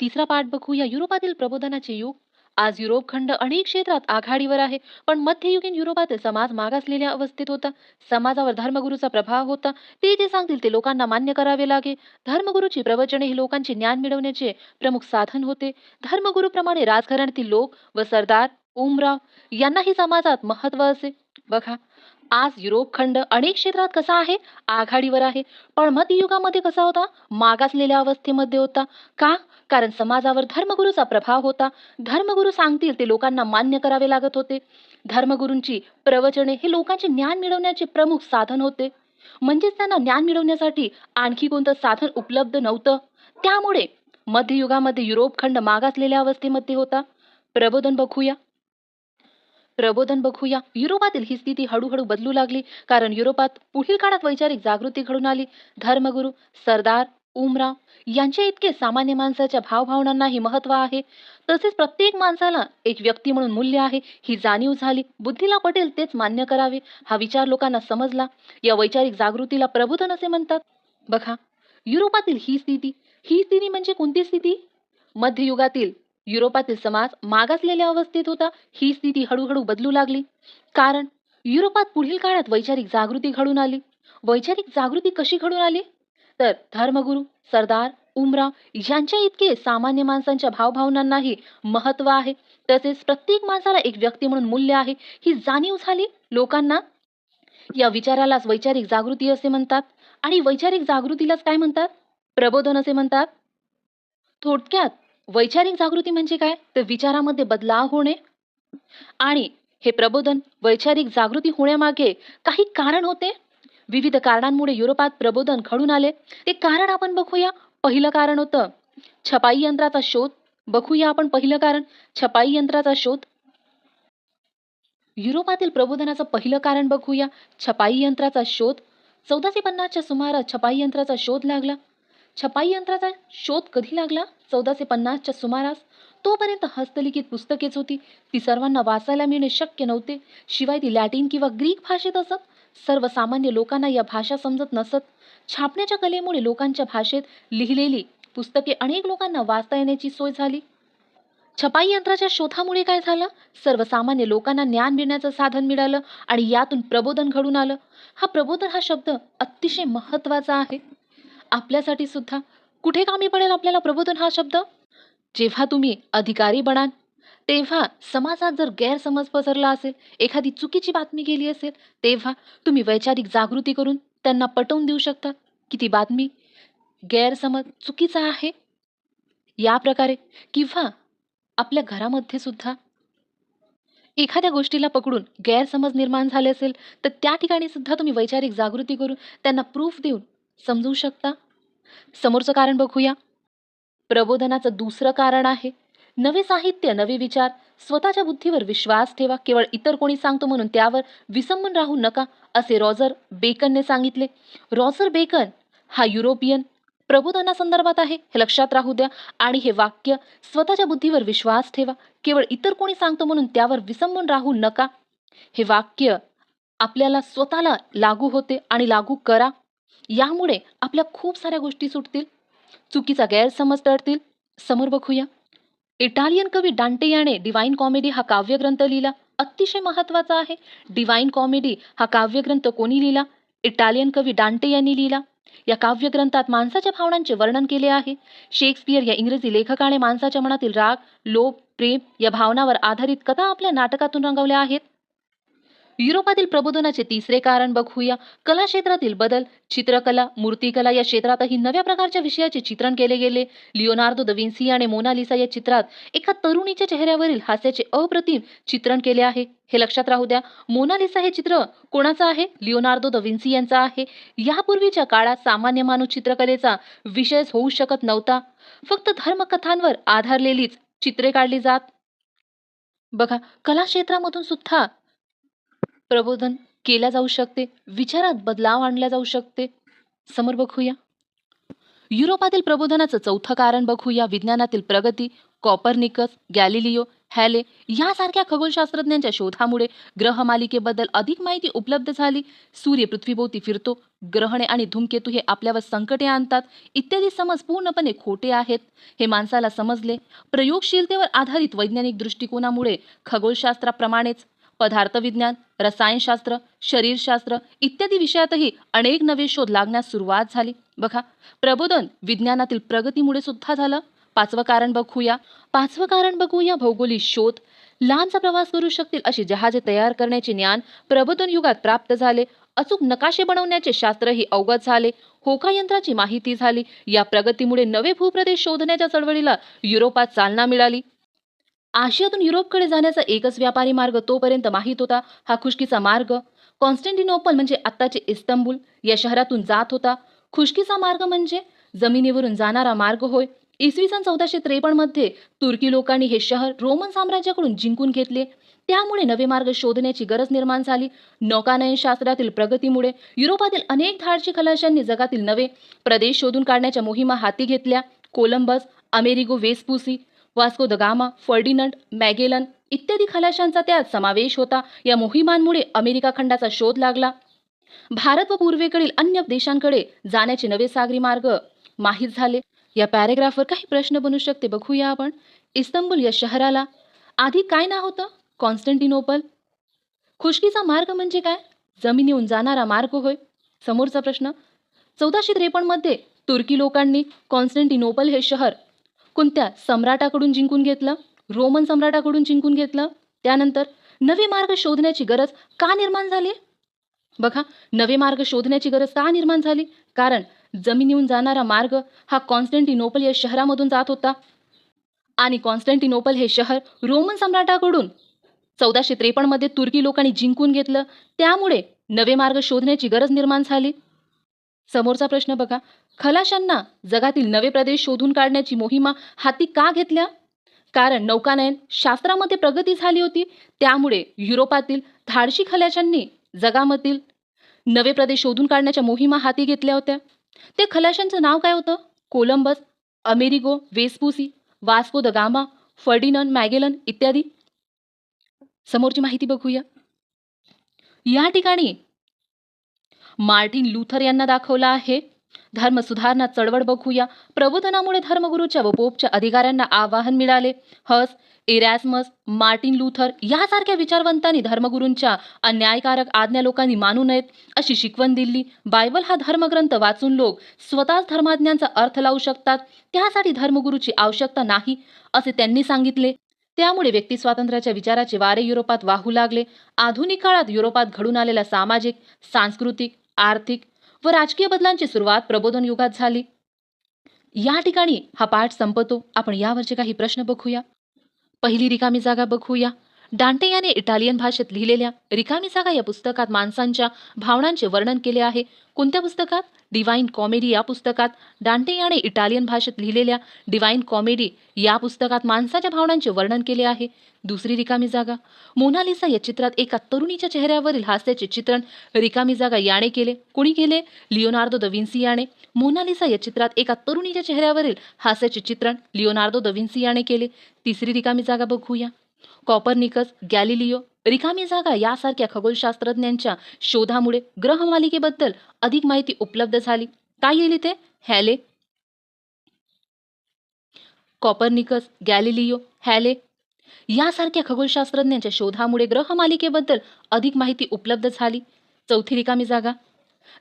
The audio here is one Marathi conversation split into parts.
तिसरा पाठ बघूया. युरोपातील प्रबोधनाचे युग. आज युरोप खंड अनेक क्षेत्रात आघाडीवर आहे. पण मध्ययुगीन युरोपातील समाज मागासलेल्या अवस्थेत होता. समाजावर धर्मगुरूचा प्रभाव होता. ते जे सांगतील ते लोकांना मान्य करावे लागे. धर्मगुरूची प्रवचने हे लोकांचे ज्ञान मिळवण्याचे प्रमुख साधन होते. धर्मगुरूप्रमाणे राजघराण्यातील लोक व सरदार उमराव यांनाही समाजात महत्त्व असे. बघा आज युरोप खंड अनेक क्षेत्रात कसा आहे? आघाडीवर आहे. पण मध्ययुगामध्ये कसा होता? मागासलेल्या अवस्थेमध्ये होता. का? कारण समाजावर धर्मगुरूचा प्रभाव होता. धर्मगुरू सांगतील ते लोकांना मान्य करावे लागत होते. धर्मगुरूंची प्रवचने हे लोकांचे ज्ञान मिळवण्याचे प्रमुख साधन होते. म्हणजेच त्यांना ज्ञान मिळवण्यासाठी आणखी कोणतं साधन उपलब्ध नव्हतं. त्यामुळे मध्ययुगामध्ये युरोप खंड मागासलेल्या अवस्थेमध्ये होता. प्रबोधन बघूया. प्रबोधन बघूया. युरोपातील ही स्थिती हळूहळू बदलू लागली. कारण युरोपात पुढील काळात वैचारिक जागृती घडून आली. धर्मगुरू सरदार उमराव यांच्या इतके सामान्य माणसाच्या भावभावनांनाही महत्त्व आहे. तसेच प्रत्येक माणसाला एक व्यक्ती म्हणून मूल्य आहे. ही जाणीव झाली. बुद्धीला पटेल तेच मान्य करावे हा विचार लोकांना समजला. या वैचारिक जागृतीला प्रबोधन असे म्हणतात. बघा युरोपातील ही स्थिती ही स्थिती म्हणजे कोणती स्थिती? मध्ययुगातील युरोपातील समाज मागासलेल्या अवस्थेत होता. ही स्थिती हळूहळू बदलू लागली. कारण युरोपात पुढील काळात वैचारिक जागृती घडून आली. वैचारिक जागृती कशी घडून आली? तर धर्मगुरू सरदार उमराव यांच्या इतके सामान्य माणसांच्या भावभावनांनाही महत्त्व आहे. तसेच प्रत्येक माणसाला एक व्यक्ती म्हणून मूल्य आहे. ही जाणीव झाली. लोकांना या विचारालाच वैचारिक जागृती असे म्हणतात. आणि वैचारिक जागृतीलाच काय म्हणतात? प्रबोधन असे म्हणतात. थोडक्यात वैचारिक जागृती म्हणजे काय? तर विचारामध्ये बदलाव होणे आणि हे प्रबोधन वैचारिक जागृती होण्यामागे काही कारण होते. विविध कारणांमुळे युरोपात प्रबोधन घडून आले. ते कारण आपण बघूया. पहिलं कारण होतं छपाई यंत्राचा शोध. बघूया आपण पहिलं कारण. छपाई यंत्राचा शोध. युरोपातील प्रबोधनाचं पहिलं कारण बघूया. छपाई यंत्राचा शोध. चौदाशे पन्नासच्या सुमारास छपाई यंत्राचा शोध लागला. छपाई यंत्राचा शोध कधी लागला? चौदाशे पन्नासच्या सुमारास. तोपर्यंत हस्तलिखित पुस्तकेच होती. ती सर्वांना वाचायला मिळणे शक्य नव्हते. शिवाय ती लॅटिन किंवा ग्रीक भाषेत असत. सर्वसामान्य लोकांना या भाषा समजत नसत. छापण्याच्या कलेमुळे लोकांच्या भाषेत लिहिलेली पुस्तके अनेक लोकांना वाचता येण्याची सोय झाली. छपाई यंत्राच्या शोधामुळे काय झालं? सर्वसामान्य लोकांना ज्ञान मिळण्याचं साधन मिळालं आणि यातून प्रबोधन घडून आलं. हा प्रबोधन हा शब्द अतिशय महत्त्वाचा आहे. आपल्यासाठी सुद्धा. कुठे कामी पडेल आपल्याला प्रबोधन हा शब्द? जेव्हा तुम्ही अधिकारी बनाल तेव्हा समाजात जर गैरसमज पसरला असेल एखादी चुकीची बातमी गेली असेल तेव्हा तुम्ही वैचारिक जागृती करून त्यांना पटवून देऊ शकता की ती बातमी गैरसमज चुकीचा आहे. या प्रकारे किंवा आपल्या घरामध्ये सुद्धा एखाद्या गोष्टीला पकडून गैरसमज निर्माण झाले असेल तर त्या ठिकाणी सुद्धा तुम्ही वैचारिक जागृती करून त्यांना प्रूफ देऊन समजू शकता? समोरचं कारण बघूया. प्रबोधनाचं दुसरं कारण आहे. नवे साहित्य नवे विचार स्वतःच्या बुद्धीवर विश्वास ठेवा. केवळ इतर कोणी सांगतो म्हणून त्यावर विसंबून राहू नका असे रॉजर बेकनने सांगितले. रॉजर बेकन हा युरोपियन प्रबोधनासंदर्भात आहे हे लक्षात राहू द्या. आणि हे वाक्य स्वतःच्या बुद्धीवर विश्वास ठेवा. केवळ इतर कोणी सांगतो म्हणून त्यावर विसंबून राहू नका. हे वाक्य आपल्याला स्वतःला लागू होते आणि लागू करा. यामुळे आपल्या खूप साऱ्या गोष्टी सुटतील चुकीचा गैरसमज टळतील. समोर बघूया. इटालियन कवी डांटे याने डिवाइन कॉमेडी हा काव्यग्रंथ लिहिला. अतिशय महत्त्वाचा आहे. डिवाइन कॉमेडी हा काव्यग्रंथ कोणी लिहिला? इटालियन कवी डांटे यांनी लिहिला. या काव्यग्रंथात माणसाच्या भावनांचे वर्णन केले आहे. शेक्सपियर या इंग्रजी लेखकाने माणसाच्या मनातील राग लोभ प्रेम या भावनावर आधारित कथा आपल्या नाटकातून रंगवल्या आहेत. युरोपातील प्रबोधनाचे तिसरे कारण बघूया. कला क्षेत्रातील बदल चित्रकला मूर्तिकला या क्षेत्रातही नव्या प्रकारच्या विषयाचे चित्रण केले गेले. लिओनार्दो द विन्सी आणि मोनालिसा या चित्रात एका तरुणीच्या चेहऱ्यावरील हास्याचे अप्रतिम चित्रण केले आहे. हे लक्षात राहू द्या मोनालिसा हे चित्र कोणाचं आहे? लिओनार्दो द विन्सी यांचा आहे. यापूर्वीच्या काळात सामान्य माणूस चित्रकलेचा विषयच होऊ शकत नव्हता. फक्त धर्मकथांवर आधारलेलीच चित्रे काढली जात. बघा कला क्षेत्रामधून सुद्धा प्रबोधन केल्या जाऊ शकते विचारात बदलाव आणला जाऊ शकते. समोर बघूया. युरोपातील प्रबोधनाचं चौथं कारण बघूया. विज्ञानातील प्रगती कॉपरनिकस गॅलिलिओ हॅले यासारख्या खगोलशास्त्रज्ञांच्या शोधामुळे ग्रहमालिकेबद्दल अधिक माहिती उपलब्ध झाली. सूर्य पृथ्वीभोवती फिरतो. ग्रहणे आणि धूमकेतू हे आपल्यावर संकटे आणतात. इत्यादी समज पूर्णपणे खोटे आहेत. हे माणसाला समजले. प्रयोगशीलतेवर आधारित वैज्ञानिक दृष्टिकोनामुळे खगोलशास्त्राप्रमाणेच पदार्थविज्ञान रसायनशास्त्र शरीरशास्त्र इत्यादी विषयातही अनेक नवे शोध लागण्यास सुरुवात झाली. बघा प्रबोधन विज्ञानातील प्रगतीमुळे सुद्धा झालं. पाचवं कारण बघूया. पाचवं कारण बघूया भौगोलिक शोध. लांबचा प्रवास करू शकतील अशी जहाजे तयार करण्याचे ज्ञान प्रबोधन युगात प्राप्त झाले. अचूक नकाशे बनवण्याचे शास्त्रही अवगत झाले. होका यंत्राची माहिती झाली. या प्रगतीमुळे नवे भूप्रदेश शोधण्याच्या चळवळीला युरोपात चालना मिळाली. आशियातून युरोपकडे जाण्याचा एकच व्यापारी मार्ग तोपर्यंत माहीत होता हा खुशकीचा मार्ग. कॉन्स्टँटिनोपल म्हणजे आत्ताचे इस्तंबूल. या शहरातून जात होता. खुशकीचा मार्ग म्हणजे जमिनीवरून जाणारा मार्ग होय. इसवी सन चौदाशे त्रेपन्नमध्ये तुर्की लोकांनी हे शहर रोमन साम्राज्याकडून जिंकून घेतले. त्यामुळे नवे मार्ग शोधण्याची गरज निर्माण झाली. नौकानयन शास्त्रातील प्रगतीमुळे युरोपातील अनेक धाडशी खलाशांनी जगातील नवे प्रदेश शोधून काढण्याच्या मोहिमा हाती घेतल्या. Columbus Amerigo Vespucci Vasco da Gama Ferdinand Magellan इत्यादी खलाशांचा त्यात समावेश होता. या मोहिमांमुळे अमेरिका खंडाचा शोध लागला. भारत व पूर्वेकडील अन्य देशांकडे जाण्याचे नवे सागरी मार्ग माहीत झाले. या पॅरेग्राफवर काही प्रश्न बनू शकते. बघूया आपण. इस्तंबूल या शहराला आधी काय ना होतं? कॉन्स्टंटिनोपल. खुशकीचा मार्ग म्हणजे काय? जमिनीहून जाणारा मार्ग होय. समोरचा प्रश्न. चौदाशे त्रेपन्नमध्ये तुर्की लोकांनी कॉन्स्टंटिनोपल हे शहर कोणत्या सम्राटाकडून जिंकून घेतलं? रोमन सम्राटाकडून जिंकून घेतलं? त्यानंतर नवे मार्ग शोधण्याची गरज का निर्माण झाली? बघा नवे मार्ग शोधण्याची गरज का निर्माण झाली? कारण जमिनीहून जाणारा मार्ग हा कॉन्स्टंटिनोपल या शहरामधून जात होता. आणि कॉन्स्टंटिनोपल हे शहर रोमन सम्राटाकडून चौदाशे त्रेपन्नमध्ये तुर्की लोकांनी जिंकून घेतलं. त्यामुळे नवे मार्ग शोधण्याची गरज निर्माण झाली. समोरचा प्रश्न बघा. खलाशांना जगातील नवे प्रदेश शोधून काढण्याची मोहिमा हाती का घेतल्या? कारण नौकानयन शास्त्रामध्ये प्रगती झाली होती त्यामुळे युरोपातील धाडशी खलाशांनी जगामधील नवे प्रदेश शोधून काढण्याच्या मोहिमा हाती घेतल्या होत्या. ते खलाशांचं नाव काय होतं? Columbus Amerigo Vespucci Vasco da Gama Ferdinand Magellan इत्यादी. समोरची माहिती बघूया. या ठिकाणी मार्टिन लुथर यांना दाखवला आहे. धर्म सुधारणा चळवळ बघूया. प्रबोधनामुळे धर्मगुरूच्या व पोपच्या अधिकाऱ्यांना आवाहन मिळाले. हस इरॅसमस मार्टिन लुथर यासारख्या विचारवंतांनी धर्मगुरूंच्या अन्यायकारक आज्ञा लोकांनी मानू नयेत अशी शिकवण दिली. बायबल हा धर्मग्रंथ वाचून लोक स्वतःच धर्माज्ञांचा अर्थ लावू शकतात. त्यासाठी धर्मगुरूची आवश्यकता नाही असे त्यांनी सांगितले. त्यामुळे व्यक्ती स्वातंत्र्याच्या विचाराचे वारे युरोपात वाहू लागले. आधुनिक काळात युरोपात घडून आलेल्या सामाजिक सांस्कृतिक आर्थिक व राजकीय बदलांची सुरुवात प्रबोधन युगात झाली. या ठिकाणी हा पाठ संपतो. आपण यावरचे काही प्रश्न बघूया. पहिली रिकामी जागा बघूया. डांटे याने इटालियन भाषेत लिहिलेल्या रिकामी जागा या पुस्तकात माणसांच्या भावनांचे वर्णन केले आहे. कोणत्या पुस्तकात? डिवाइन कॉमेडी या पुस्तकात. डांटे याने इटालियन भाषेत लिहिलेल्या डिवाइन कॉमेडी या पुस्तकात माणसाच्या भावनांचे वर्णन केले आहे. दुसरी रिकामी जागा. मोनालिसा या चित्रात एका तरुणीच्या चेहऱ्यावरील हास्याचे चित्रण रिकामी जागा याने केले. कोणी केले? लिओनार्दो द विन्सी याने. मोनालिसा या चित्रात एका तरुणीच्या चेहऱ्यावरील हास्याचे चित्रण लिओनार्दो द विन्सी याने केले. तिसरी रिकामी जागा बघूया. कॉपरनिकस गॅलिलिओ रिकामी जागा यासारख्या खगोलशास्त्रज्ञांच्या शोधामुळे ग्रहमालिकेबद्दल अधिक माहिती उपलब्ध झाली. काय येईल इथे? हॅले. Copernicus Galileo Halley. यासारख्या खगोलशास्त्रज्ञांच्या शोधामुळे ग्रहमालिकेबद्दल अधिक माहिती उपलब्ध झाली. चौथी रिकामी जागा.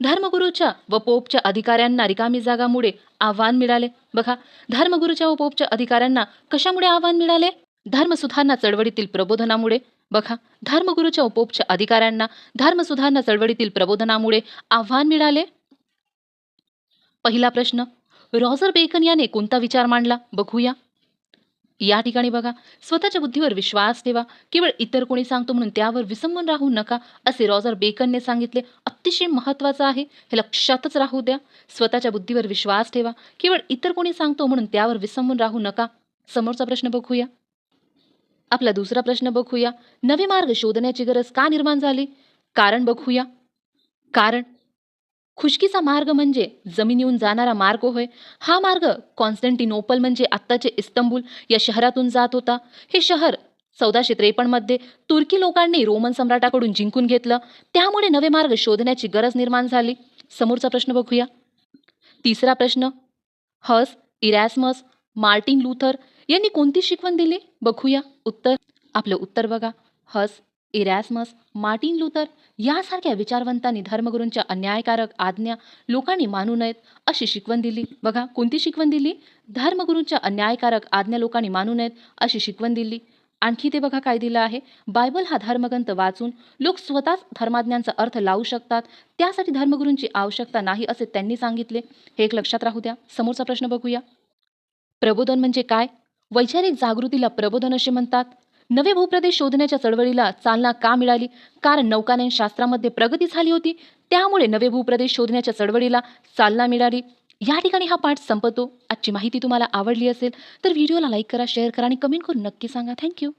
धर्मगुरूच्या व पोपच्या अधिकाऱ्यांना रिकामी जागामुळे आव्हान मिळाले. बघा धर्मगुरूच्या व पोपच्या अधिकाऱ्यांना कशामुळे आव्हान मिळाले? धर्मसुधारणा चळवळीतील प्रबोधनामुळे बघा धर्मगुरूच्या व पोपच्या अधिकाऱ्यांना धर्मसुधारणा चळवळीतील प्रबोधनामुळे आव्हान मिळाले? पहिला प्रश्न रॉजर बेकन याने कोणता विचार मांडला? बघूया. या ठिकाणी बघा स्वतःच्या बुद्धीवर विश्वास ठेवा केवळ इतर कोणी सांगतो म्हणून त्यावर विसंबून राहू नका असे रॉजर बेकनने सांगितले. अतिशय महत्त्वाचं आहे हे लक्षातच राहू द्या. स्वतःच्या बुद्धीवर विश्वास ठेवा केवळ इतर कोणी सांगतो म्हणून त्यावर विसंबून राहू नका. समोरचा प्रश्न बघूया. आपला दुसरा प्रश्न बघूया. नवे मार्ग शोधण्याची गरज का निर्माण झाली? कारण बघूया. कारण? खुशकीचा मार्ग म्हणजे जमिनीहून जाणारा मार्ग होय. हा मार्ग कॉन्स्टंटिनोपल म्हणजे आत्ताचे इस्तंबूल या शहरातून जात होता. हे शहर चौदाशे त्रेपन्नमध्ये तुर्की लोकांनी रोमन सम्राटाकडून जिंकून घेतलं. त्यामुळे नवे मार्ग शोधण्याची गरज निर्माण झाली. समोरचा प्रश्न बघूया. तिसरा प्रश्न. हस इरॅस्मस मार्टिन लुथर यांनी कोणती शिकवण दिली? बघूया. उत्तर. आपलं उत्तर बघा. हस इरॅस्मस मार्टिन लुथर यासारख्या विचारवंतांनी धर्मगुरूंच्या अन्यायकारक आज्ञा लोकांनी मानू नयेत अशी शिकवण दिली. बघा कोणती शिकवण दिली? धर्मगुरूंच्या अन्यायकारक आज्ञा लोकांनी मानू नयेत अशी शिकवण दिली. आणखी ते बघा काय दिलं आहे. बायबल हा धर्मग्रंथ वाचून लोक स्वतःच धर्माज्ञांचा अर्थ लावू शकतात. त्यासाठी धर्मगुरूंची आवश्यकता नाही असे त्यांनी सांगितले. हे एक लक्षात राहू द्या. समोरचा प्रश्न बघूया. प्रबोधन म्हणजे काय? वैचारिक जागृतीला प्रबोधन असे म्हणतात. नवे भूप्रदेश शोधण्याच्या चळवळीला चालना का मिळाली? कारण नौकानयन शास्त्रामध्ये प्रगती झाली होती. त्यामुळे नवे भूप्रदेश शोधण्याच्या चळवळीला चालना मिळाली. या ठिकाणी हा पाठ संपतो. आजची माहिती तुम्हाला आवडली असेल तर व्हिडिओला लाईक करा शेअर करा आणि कमेंट करून नक्की सांगा. थँक्यू